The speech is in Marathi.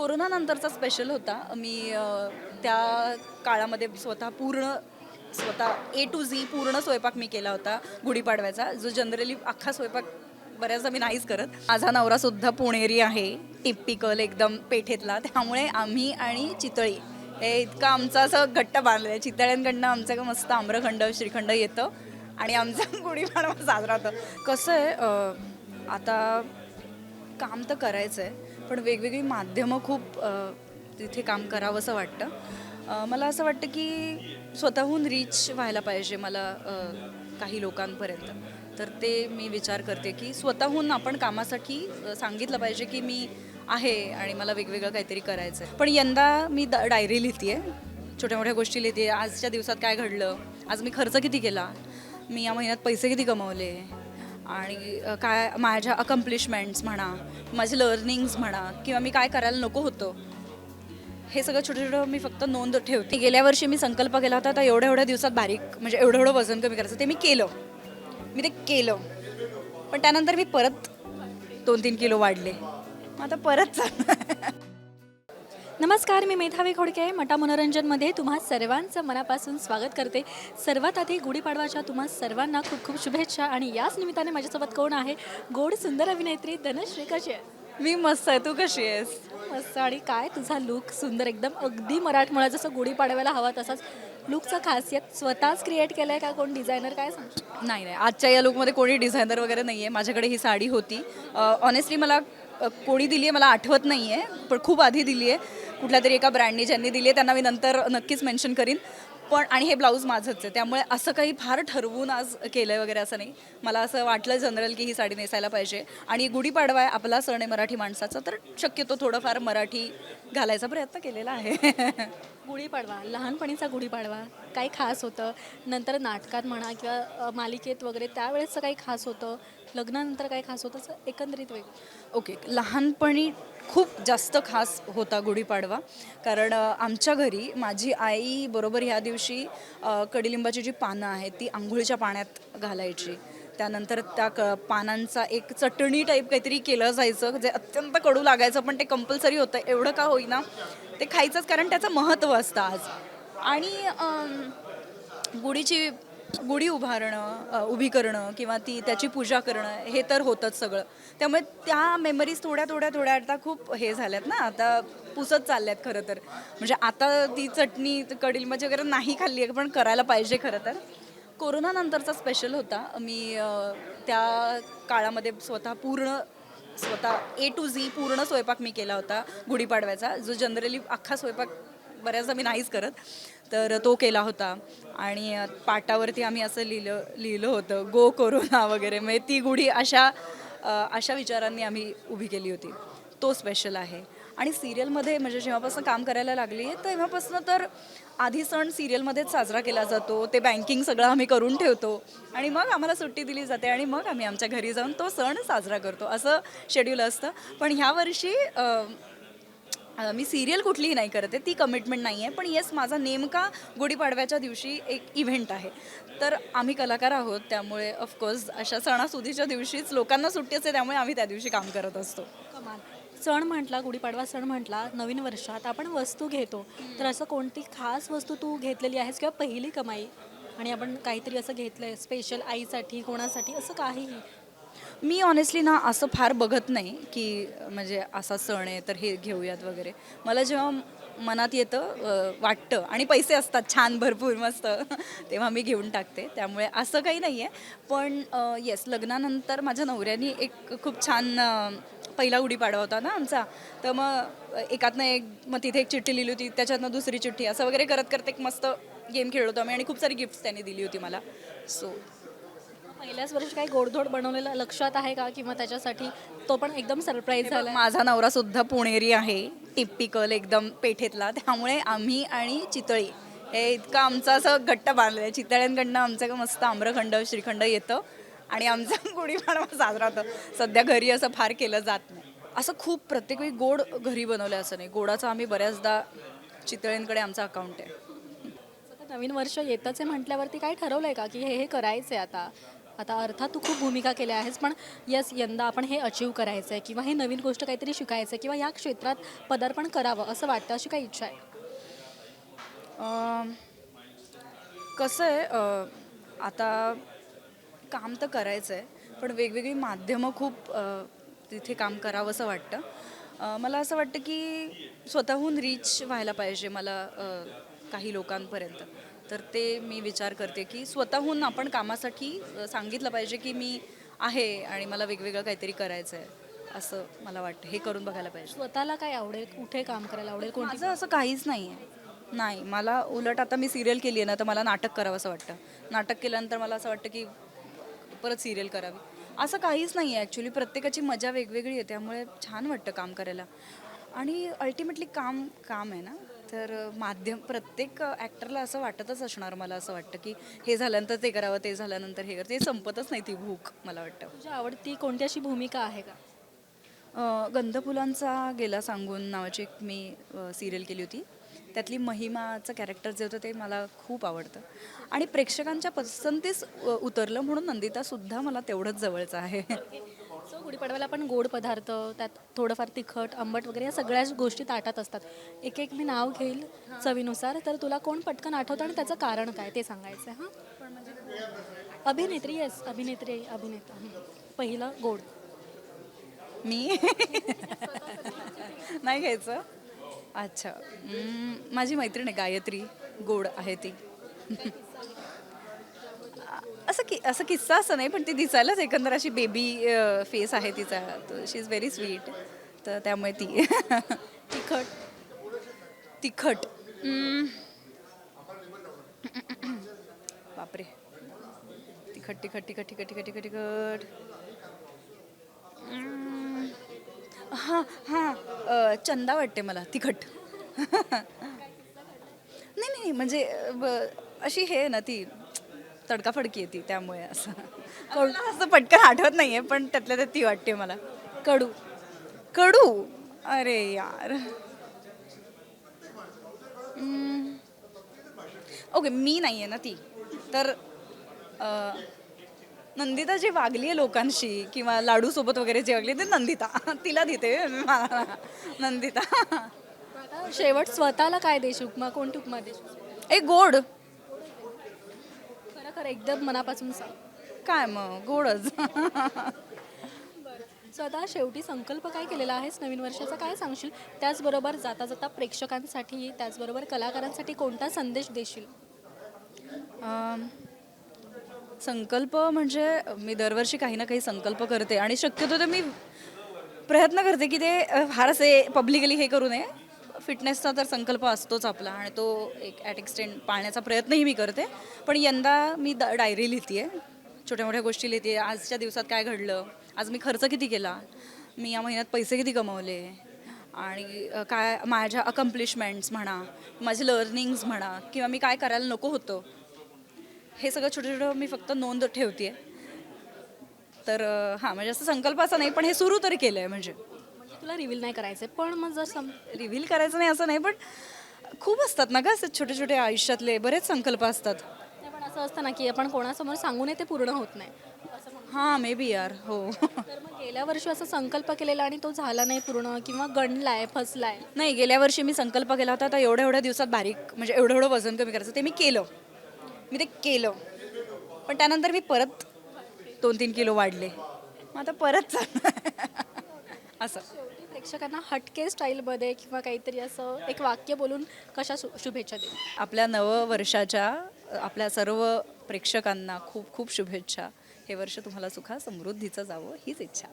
कोरोनानंतरचा स्पेशल होता. मी त्या काळामध्ये स्वतः पूर्ण स्वतः ए टू झी पूर्ण स्वयंपाक मी केला होता गुढीपाडव्याचा जो जनरली अख्खा स्वयंपाक बऱ्याचदा मी नाहीच करत. माझा नवरा सुद्धा पुणेरी आहे टिपिकल एकदम पेठेतला. त्यामुळे आम्ही आणि चितळी हे इतकं आमचं असं घट्ट बांधलं आहे चितळ्यांकडनं आमचं मस्त आम्रखंड श्रीखंड येतं आणि आमचा गुढीपाडवा साजरा होतो. कसं आहे आता काम तर करायचं आहे पण वेगवेगळी माध्यमं खूप तिथे काम करावं असं वाटतं. मला असं वाटतं की स्वतःहून रीच व्हायला पाहिजे मला काही लोकांपर्यंत. तर ते मी विचार करते की स्वतःहून आपण कामासाठी सांगितलं पाहिजे की मी आहे आणि मला वेगवेगळं काहीतरी करायचं आहे पण यंदा मी द डायरी लिहिते आहे छोट्या मोठ्या गोष्टी लिहिते आजच्या दिवसात काय घडलं? आज मी खर्च किती केला? मी या महिन्यात पैसे किती कमवले? आणि काय माझ्या अकम्प्लिशमेंट्स म्हणा माझे लर्निंग्स म्हणा किंवा मी काय करायला नको होतं हे सगळं छोटं छोटं मी फक्त नोंद ठेवते. गेल्या वर्षी मी संकल्प केला होता तर एवढ्या एवढ्या दिवसात बारीक म्हणजे एवढं एवढं वजन कमी करायचं ते मी केलं. मी ते केलं. पण त्यानंतर मी परत दोन तीन किलो वाढले. मग आता परत चालू नमस्कार मी मेधावी खोडके मटा मनोरंजनमध्ये तुम्हा सर्वांचं मनापासून स्वागत करते. सर्वात आधी गुढीपाडवाच्या तुम्हा सर्वांना खूप खूप शुभेच्छा आणि याच निमित्ताने माझ्यासोबत कोण आहे? गोड सुंदर अभिनेत्री धनश्री कशी आहे? मी मस्त आहे. तू कशी आहेस? मस्त. आणि काय तुझा लुक सुंदर एकदम अगदी मराठमोळा जसं गुढीपाडव्याला हवा तसाच लुकचं खासियत स्वतःच क्रिएट केलं आहे का कोण डिझायनर काय सांगू नाही नाही. आजच्या या लुकमध्ये कोणी डिझायनर वगैरे नाही आहे माझ्याकडे ही साडी होती. ऑनेस्टली मला कोणी दिली आहे मला आठवत नाही आहे पण खूप आधी दिली आहे कुठल्या तरी एका ब्रँडने ज्यांनी दिली त्यांना मी नंतर नक्कीच मेन्शन करीन. पण आणि हे ब्लाऊज माझंच आहे. त्यामुळे असं काही फार ठरवून आज केलं आहे वगैरे असं नाही. मला असं वाटलं जनरल की ही साडी नेसायला पाहिजे. आणि गुढीपाडवा आहे आपला सण आहे मराठी माणसाचा तर शक्यतो थोडंफार मराठी घालायचा प्रयत्न केलेला आहे. गुढीपाडवा लहानपणीचा गुढीपाडवा काही खास होतं. नंतर नाटकात म्हणा किंवा मालिकेत वगैरे त्यावेळेसचं काही खास होतं. लग्नानंतर काय खास होतं असं? एकंदरीत वेगळं. ओके लहानपणी खूप जास्त खास होता गुढीपाडवा. कारण आमच्या घरी माझी आई बरोबर ह्या दिवशी अ, कडुलिंबाची जी पानं आहेत ती आंघोळीच्या पाण्यात घालायची. त्यानंतर त्या क पानांचा एक चटणी टाईप काहीतरी केलं जायचं जे अत्यंत कडू लागायचं पण ते कंपल्सरी होतं. एवढं का होईना ते खायचंच कारण त्याचं महत्त्व असतं आज. आणि गुढीची गुढी उभारणं उभी करणं किंवा ती त्याची पूजा करणं हे तर होतंच सगळं. त्यामुळे त्या मेमरीज थोड्या थोड्या थोड्या आता खूप हे झाल्यात ना आता पुसत चालल्यात खरं तर. म्हणजे आता ती चटणी कडील म्हणजे वगैरे नाही खाल्ली आहे पण करायला पाहिजे खरं तर. कोरोनानंतरचा स्पेशल होता. मी त्या काळामध्ये स्वतः पूर्ण स्वतः ए टू झी पूर्ण स्वयंपाक मी केला होता गुढीपाडव्याचा जो जनरली अख्खा स्वयंपाक बऱ्याचदा मी नाहीच करत. तर तो केला होता. आणि पाटावरती आम्ही असं लिहिलं लिहिलं होतं गो कोरोना वगैरे. म्हणजे ती गुढी अशा अशा विचारांनी आम्ही उभी केली होती. तो स्पेशल आहे. आणि सिरियलमध्ये म्हणजे जेव्हापासून काम करायला लागली आहे तेव्हापासून तर आधी सण सिरियलमध्येच साजरा केला जातो. ते बँकिंग सगळं आम्ही करून ठेवतो. आणि मग आम्हाला सुट्टी दिली जाते आणि मग आम्ही आमच्या घरी जाऊन तो सण साजरा करतो. असं शेड्यूल असतं. पण ह्यावर्षी मी सिरियल कुठलीही नाही करते ती कमिटमेंट नाही आहे पण येस माझा नेमका गुढीपाडव्याच्या दिवशी एक इव्हेंट आहे. तर आम्ही कलाकार आहोत त्यामुळे ऑफकोर्स अशा सणासुदीच्या दिवशीच लोकांना सुट्टी असते त्यामुळे आम्ही त्या दिवशी काम करत असतो. कमाल. सण म्हटला गुढीपाडवा सण म्हटला नवीन वर्षात आपण वस्तू घेतो. तर असं कोणती खास वस्तू तू घेतलेली आहेस किंवा पहिली कमाई? आणि आपण काहीतरी असं घेतलंय स्पेशल आईसाठी कोणासाठी असं काहीही. मी ऑनेस्टली ना असं फार बघत नाही की म्हणजे असा सण आहे तर हे घेऊयात वगैरे. मला जेव्हा मनात येतं वाटतं आणि पैसे असतात छान भरपूर मस्त तेव्हा मी घेऊन टाकते. त्यामुळे असं काही नाही आहे पण येस लग्नानंतर माझ्या नवऱ्याने एक खूप छान पहिला उडीपाडा होता ना आमचा. तर मग एकातनं एक मग तिथे एक चिठ्ठी लिहिली होती त्याच्यातनं दुसरी चिठ्ठी असं वगैरे करत करत एक मस्त गेम खेळलो होतो आम्ही आणि खूप सारी गिफ्ट्स त्यांनी दिली होती मला. सो पहिल्याच वर्षी काही गोडधोड बनवलेलं लक्षात आहे का? किंवा त्याच्यासाठी तो पण एकदम सरप्राईज झाला माझा नवरा सुद्धा पुणेरी आहे टिपिकल एकदम पेठेतला. त्यामुळे आम्ही आणि चितळी. हे इतकं आमचं असं घट्ट बांधलं आहे चितळ्यांकडनं आमचं मस्त आम्रखंड श्रीखंड येतं. आणि आमचा गुढीपाडवा साजरा होतो. सध्या घरी असं फार केलं जात नाही. असं खूप प्रत्येक वेळी गोड घरी बनवलं असं नाही. गोडाचं आम्ही बऱ्याचदा चितळ्यांकडे आमचा अकाउंट आहे. नवीन वर्ष येतच आहे म्हटल्यावरती काय ठरवलंय का? की हे हे करायचंय आता. आता अर्थात तू खूप भूमिका केल्या आहेस पण यस यंदा आपण हे अचीव करायचं आहे किंवा हे नवीन गोष्ट काहीतरी शिकायचं आहे किंवा या क्षेत्रात पदार्पण करावं असं वाटतं अशी काही इच्छा आहे? कसं आहे आता काम तर करायचं आहे पण वेगवेगळी माध्यमं खूप तिथे काम करावं असं वाटतं. मला असं वाटतं की स्वतःहून रीच व्हायला पाहिजे मला काही लोकांपर्यंत. तर ते मी विचार करते की स्वतःहून आपण कामासाठी सांगितलं पाहिजे की मी आहे आणि मला वेगवेगळं काहीतरी करायचं आहे असं मला वाटतं. हे करून बघायला पाहिजे. स्वतःला काय आवडेल? कुठे काम करायला आवडेल? माझं असं काहीच नाही आहे नाही मला उलट आता मी सिरियल केली आहे ना तर मला नाटक करावं असं वाटतं. नाटक केल्यानंतर मला असं वाटतं की परत सिरियल करावी. असं काहीच नाही आहे ॲक्च्युली प्रत्येकाची मजा वेगवेगळी आहे त्यामुळे छान वाटतं काम करायला. आणि अल्टिमेटली काम काम आहे ना? तर माध्यम प्रत्येक ॲक्टरला असं वाटतच असणार मला असं वाटतं की हे झाल्यानंतर ते करावं ते झाल्यानंतर हे कर ते संपतच नाही ती भूक मला वाटतं. तुझी आवडती कोणती अशी भूमिका आहे का? गंधफुलांचा गेला सांगून नावाची एक मी सिरियल केली होती. त्यातली महिमाचं कॅरेक्टर जे होतं ते मला खूप आवडतं. आणि प्रेक्षकांच्या पसंतीस उतरलं म्हणून नंदितासुद्धा मला तेवढंच जवळचं आहे. सो गुढीपाडव्याला पण गोड पदार्थ त्यात थोडंफार तिखट आंबट वगैरे या सगळ्याच गोष्टी ताटात असतात. एक एक मी नाव घेईल चवीनुसार. तर तुला कोण पटकन आठवतं आणि त्याचं कारण काय ते सांगायचं आहे हां? अभिनेत्री येस अभिनेत्री अभिनेता. पहिलं गोड. मी? नाही घ्यायचं? अच्छा. माझी मैत्रीण आहे गायत्री. गोड आहे ती. असं की असं किस्सा असं नाही पण ती दिसायलाच एकंदर अशी बेबी फेस आहे तिचा. शी इज व्हेरी स्वीट तर त्यामुळे ती. तिखट. तिखट. बापरे. तिखट तिखट तिखट तिखट तिखट तिखट तिखट. हां हां. चंदा वाटते मला. तिखट. नाही नाही म्हणजे अशी हे ना ती. तडकाफडकी आहे ती त्यामुळे असं. कळून असं पटकन आठवत नाही आहे पण त्यातल्या त्यात ती वाटते मला. कडू. कडू? अरे यार. ओके मी नाही आहे ना ती. तर अ, नंदिता जी वागली आहे लोकांशी किंवा लाडू सोबत वगैरे जे वागली ते नंदिता. तिला देते मला नंदिता. आता शेवट स्वतःला काय देशील उपमा? कोणती उपमा देशील ए गोड. खरं एकदम मनापासून सांग. काय मग? गोडच. सो आता शेवटी संकल्प काय केलेला आहेस नवीन वर्षाचा? काय सांगशील? त्याचबरोबर जाता जाता प्रेक्षकांसाठी त्याचबरोबर कलाकारांसाठी कोणता संदेश देशील? अम, संकल्प म्हणजे मी दरवर्षी काही ना काही संकल्प करते आणि शक्यतो तर मी प्रयत्न करते की ते अ, फार असे पब्लिकली हे करू नये. फिटनेसचा तर संकल्प असतोच आपला आणि तो एक ॲट एक्सटेंड पाळण्याचा प्रयत्नही मी करते. पण यंदा मी द डायरी लिहिते आहे छोट्या मोठ्या गोष्टी लिहिते आजच्या दिवसात काय घडलं? आज मी खर्च किती केला? मी या महिन्यात पैसे किती कमवले? आणि काय माझ्या अकम्प्लिशमेंट्स म्हणा माझे लर्निंग्स म्हणा किंवा मी काय करायला नको होतं? हे सगळं छोटं छोटं मी फक्त नोंद ठेवते तर हां म्हणजे असं संकल्प असा नाही पण हे सुरू तरी केलं आहे म्हणजे. तुला रिव्हील नाही करायचं पण मग जर सम रिव्हील करायचं नाही असं नाही पण खूप असतात ना का असे छोटे छोटे आयुष्यातले बरेच संकल्प असतात. नाही, पण असं असतं ना की आपण कोणासमोर सांगू नये ते पूर्ण होत नाही. असं म्हणून. हां मे बी यार हो. तर मग गेल्या वर्षी असं संकल्प केलेला आणि तो झाला नाही पूर्ण किंवा गणलाय फसलाय? नाही गेल्या वर्षी मी संकल्प केला होता आता एवढ्या एवढ्या दिवसात बारीक म्हणजे एवढं एवढं वजन कमी करायचं ते मी केलं. मी ते केलं. पण त्यानंतर मी परत दोन तीन किलो वाढले. मग आता परत चालू असं. प्रेक्षकांना हटके स्टाईलमध्ये किंवा काहीतरी असं एक वाक्य बोलून कशा शु शुभेच्छा दे आपल्या नववर्षाच्या आपल्या सर्व प्रेक्षकांना खूप खूप शुभेच्छा. हे वर्ष तुम्हाला सुखा समृद्धीचं जावं हीच इच्छा.